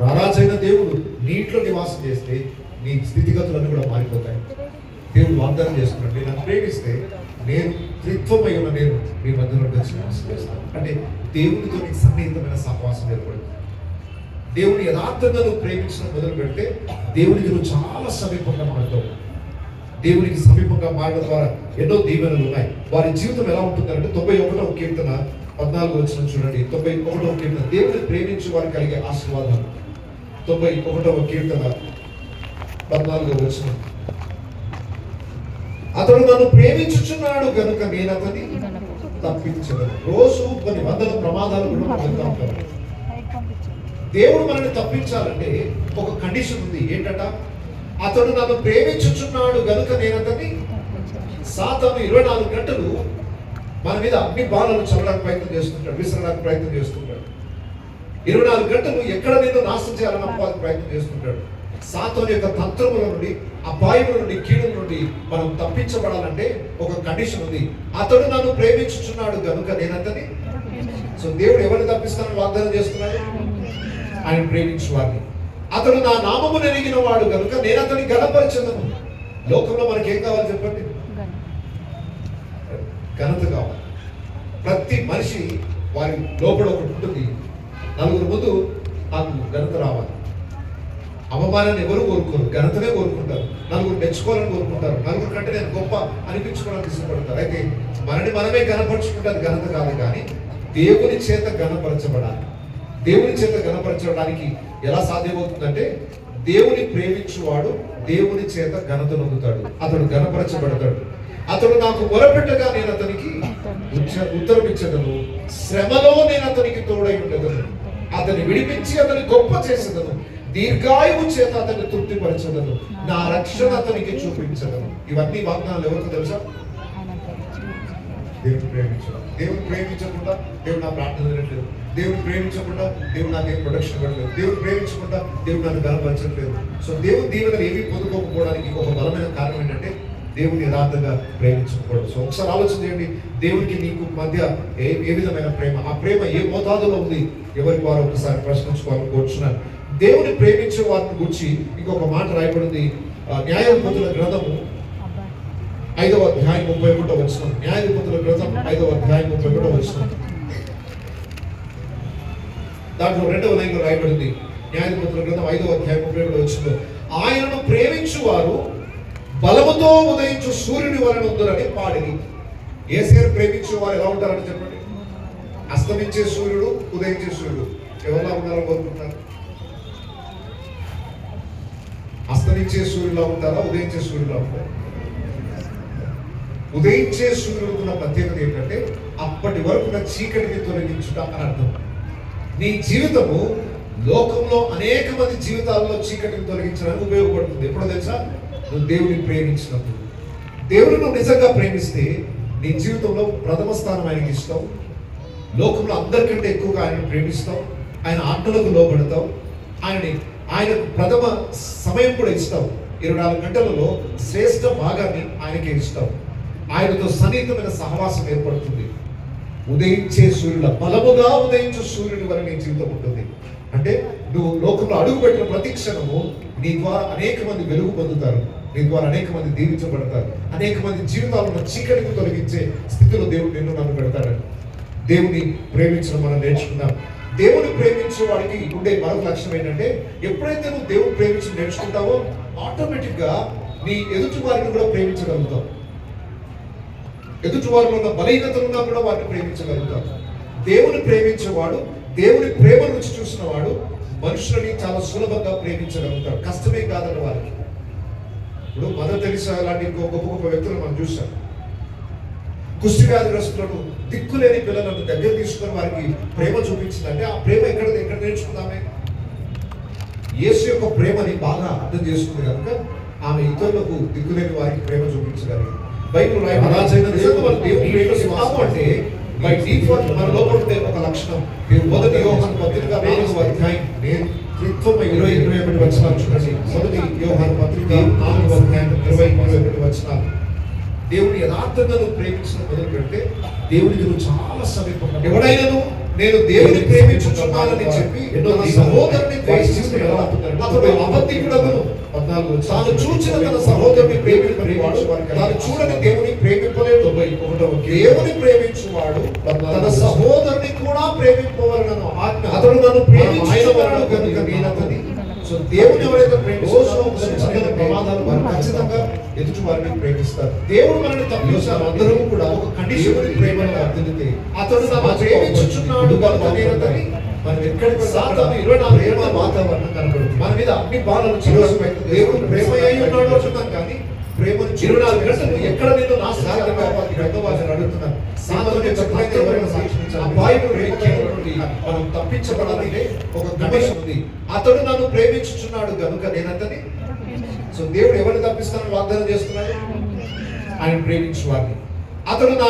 రారాజైన దేవుడు నీటిలో నివాసం చేస్తే నీ స్థితిగతులన్నీ కూడా మారిపోతాయి. దేవుడు వాగ్దానం చేస్తున్నాడు నేను నన్ను ప్రేమిస్తే నేను త్రిత్వమై ఉన్న నేను మీ మధ్యలో వచ్చి నివాసం చేస్తాను. అంటే దేవునితో నీకు సన్నిహితమైన సహవాసం ఏర్పడుతుంది. దేవుని యథార్థంగా నువ్వు ప్రేమించడం మొదలు పెడితే దేవునికి నువ్వు చాలా సమీపంగా మారుతావు. దేవునికి సమీపంగా మారడం ద్వారా ఎన్నో దీవెనలు ఉన్నాయి. వారి జీవితం ఎలా ఉంటుందంటే తొంభై ఒకటో కీర్తన పద్నాలుగు వచ్చిన చూడండి. తొంభై ఒకటో కీర్తన. దేవుని ప్రేమించి వారు కలిగే ఆశీర్వాదాలు. తొంభై ఒకటవ కీర్తన పద్నాలుగో వచ్చిన. అతడు నన్ను ప్రేమించుచున్నాడు కనుక నేను అతని తప్పించగలను రోజు కొన్ని వందల ప్రమాదాలు కూడా దేవుడు మనల్ని తప్పించాలంటే ఒక కండిషన్ ఉంది. ఏంటట? అతడు నన్ను ప్రేమించుచున్నాడు గనుక నేను అతన్ని సాతాను ఇరవై నాలుగు గంటలు మన మీద అగ్ని బాణాలు చల్లడానికి ప్రయత్నం చేస్తుంటాడు విసరడానికి ప్రయత్నం చేస్తుంటాడు. ఇరవై నాలుగు గంటలు ఎక్కడ నిన్ను నాశనం చేయాలని అప్పానికి ప్రయత్నం చేస్తుంటాడు. సాతాను యొక్క తంత్రముల నుండి అపాయముల నుండి కీడుల నుండి మనం తప్పించబడాలంటే ఒక కండిషన్ ఉంది. అతడు నన్ను ప్రేమించుచున్నాడు గనుక నేను సో దేవుడు ఎవరిని తప్పిస్తానని వాగ్దానం చేస్తున్నాడు? ఆయన ప్రేమించు వారిని. అతడు నా నామము నెరిగిన వాడు కనుక నేను అతని గణపరచదను లోకంలో మనకి ఏం కావాలి చెప్పండి? ఘనత కావాలి. ప్రతి మనిషి వారి లోపల ఒకటి ఉంటుంది. నలుగురు ముందు నాకు ఘనత రావాలి. అవమానాన్ని ఎవరు కోరుకోరు ఘనతనే కోరుకుంటారు. నలుగురు మెచ్చుకోవాలని కోరుకుంటారు. నలుగురు కంటే నేను గొప్ప అనిపించుకోవాలని ఇష్టపడతారు. అయితే మనని మనమే గణపరుచుకుంటే ఘనత కాదు కానీ దేవుని చేత గణపరచబడాలి దేవుని చేత గణపరచడానికి ఎలా సాధ్యమవుతుందంటే దేవుని ప్రేమించువాడు దేవుని చేత ఘనత నొందుతాడు. అతడు గణపరచబడతాడు అతడు నాకు మొరపెట్టగా నేను అతనికి ఉచ్చ- ఉత్తరమిచ్చదను శ్రమలో నేను అతనికి తోడై ఉండదను. అతన్ని విడిపించి అతని గొప్ప చేసేదను. దీర్ఘాయువు చేత అతన్ని తృప్తిపరచదను. నా రక్షణ అతనికి చూపించదను. ఇవన్నీ వాగ్దానాలు ఎవరికి తెలుసా? దేవుని ప్రేమించడం. దేవుని ప్రేమించకుండా దేవుడు నా ప్రార్థన వినట్లేదు. దేవుని ప్రేమించకుండా దేవుడు నాకేం ప్రొటెక్షన్ ఇవ్వట్లేదు. దేవుని ప్రేమించకుండా దేవుడు నన్ను గనపరచట్లేదు సో దేవుని దీవెనలు ఏవి పొందుకోకపోవడానికి ఒక బలమైన కారణం ఏంటంటే దేవుని యథార్థంగా ప్రేమించకపోవడం సో ఒకసారి ఆలోచన చేయండి. దేవునికి నీకు మధ్య ఏ ఏ విధమైన ప్రేమ? ఆ ప్రేమ ఏ మోతాదులో ఉంది? ఎవరికి వారు ఒకసారి ప్రశ్నించుకోవాలని కోరుచున్నాను. దేవుని ప్రేమించే వారిని గురించి ఇంకొక మాట రాయబడింది. న్యాయపతుల గ్రంథము ఐదవ అధ్యాయం ముప్పై ఒకటో వచ్చిన న్యాయాధిపతుల గ్రంథం ఐదవ అధ్యాయం ముప్పై ఒకటో వచ్చిన దాంట్లో రెండవ లైన్లో రాయబడింది. న్యాయాధిపతుల గ్రంథం ఐదవ అధ్యాయం ముప్పై ఒకటో వచ్చిన ఆయనను ప్రేమించు వారు బలముతో ఉదయించు సూర్యుని వలన ఉందరని పాడిని ఏసేరు ప్రేమించే వారు ఎలా ఉంటారని చెప్పండి. అస్తమించే సూర్యుడు ఉదయించే సూర్యుడు. ఎవరిలా ఉండాలని కోరుకుంటారు? అస్తమించే సూర్యులా ఉంటారా ఉదయించే సూర్యులా ఉంటారా? ఉదయించే సూర్యుడు ఉన్న ప్రత్యేకత ఏంటంటే అప్పటి వరకు చీకటిని తొలగించుట అని అర్థం. నీ జీవితము లోకంలో అనేక మంది జీవితాల్లో చీకటిని తొలగించడానికి ఉపయోగపడుతుంది. ఎప్పుడో తెలుసా? నువ్వు దేవుని ప్రేమించినప్పుడు. దేవుని నువ్వు నిజంగా ప్రేమిస్తే నీ జీవితంలో ప్రథమ స్థానం ఆయనకి ఇస్తావు. లోకంలో అందరికంటే ఎక్కువగా ఆయన ప్రేమిస్తావు. ఆయన ఆజ్ఞలకు లోబడతావు. ఆయనని ఆయనకు ప్రథమ సమయం కూడా ఇస్తావు. ఇరవై నాలుగు గంటలలో శ్రేష్ఠ భాగాన్ని ఆయనకే ఇస్తావు. ఆయనతో సన్నిహితమైన సహవాసం ఏర్పడుతుంది. ఉదయించే సూర్యుల బలముగా ఉదయించే సూర్యుని వల్ల నీ జీవితం ఉంటుంది. అంటే నువ్వు లోకంలో అడుగుపెట్టిన ప్రతి క్షణము నీ ద్వారా అనేక మంది వెలుగు పొందుతారు. నీ ద్వారా అనేక మంది దీవించబడతారు. అనేక మంది జీవితాలను చీకటికి తొలగించే స్థితిలో దేవుడు నిన్ను నన్ను పెడతాడని దేవుని ప్రేమించడం మనం నేర్చుకున్నాం దేవుని ప్రేమించే వాడికి ఉండే మరొక లక్షణం ఏంటంటే ఎప్పుడైతే నువ్వు దేవుని ప్రేమించి నేర్చుకుంటావో ఆటోమేటిక్గా నీ ఎదుటి వారిని కూడా ప్రేమించగలుగుతావు. ఎదుటి వారిలో ఉన్న బలహీనతలు కూడా వారిని ప్రేమించగలుగుతారు. దేవుని ప్రేమించేవాడు దేవుని ప్రేమ రుచి చూసిన వాడు మనుషులని చాలా సులభంగా ప్రేమించగలుగుతాడు. కష్టమే కాదని వారికి. ఇప్పుడు మదర్ తెలిసా లాంటి ఇంకో గొప్ప గొప్ప వ్యక్తులు మనం చూసాం. కుష్టి వ్యాధిగ్రస్తులను దిక్కులేని పిల్లలను దగ్గర తీసుకొని వారికి ప్రేమ చూపించిందంటే ఆ ప్రేమ ఎక్కడ ఎక్కడ నేర్చుకుందామే? యేసు యొక్క ప్రేమని బాగా అర్థం చేసుకుంది కనుక ఆమె ఇతరులకు దిక్కులేని వారికి ప్రేమ చూపించగలిగింది. బైబిల్ రాజైన మనం దేవుని ప్రేమిస్తున్నాము అంటే బై డిఫాల్ట్ మన లోపల ఉండే ఒక లక్షణం. మీరు మొదటి యోహాను పత్రిక నాలుగవ అధ్యాయం. నేను త్రిత్వం ఇరవై ఇరవై ఒకటి వచనాలు చూడండి. మొదటి యోహాను పత్రిక నాలుగవ అధ్యాయం ఇరవై ఇరవై ఒకటి వచనాలు. దేవుని యథార్థంగా నువ్వు ప్రేమించడం మొదలు పెడితే దేవునికి నువ్వు చాలా సమీపంగా ఎవడైనాను? నేను దేవుని ప్రేమించుచున్నానని చెప్పి ఎన్నో సహోదరుని ద్వేషిస్తే అతడు అబద్ధికుడగును. పద్నాలుగు తాను చూచిన తన సహోదరుని ప్రేమింపనివాడు తాను చూడని దేవుని ఒకటో దేవుని ప్రేమించువాడు తన సహోదరుని కూడా ప్రేమింపవలనను ఆజ్ఞ అతడు నన్ను ప్రేమించువాడు కనుక నేనతని. సో దేవుని ఎవరైతే ప్రేమిస్తారో వారు ఖచ్చితంగా ఎదుటి వారిని ప్రేమిస్తారు. దేవుడు మనల్ని తప్పించారు అందరూ కూడా ఒక కండిషన్ ప్రేమను అర్థితే అతడు ప్రేమించుచున్నాడు నేనతని మనం ఎక్కడికి సాతాను ఇరవై నాలుగు ఏళ్ళ వాతావరణం కనబడుతుంది. మన మీద అన్ని బాధలు చిరోజు దేవుడు ప్రేమ అయి ఉన్నాడు అంటున్నాం కానీ ప్రేమను ఇరవై నాలుగు గంటలు ఎక్కడ నేను నాశనం కావాలి. రెండవాళ్ళని అడుగుతున్నాను. సాతాను చెప్పలేదు ఎవరైనా సాక్షించాలి నుండి మనం తప్పించబడాలంటే ఒక కండిషన్ ఉంది. అతడు నన్ను ప్రేమించుచున్నాడు కనుక నేనంతని సో దేవుడు ఎవరిని తప్పిస్తానని వాగ్దానం చేస్తున్నాడు? ఆయన ప్రేమించు వారిని అతడు నా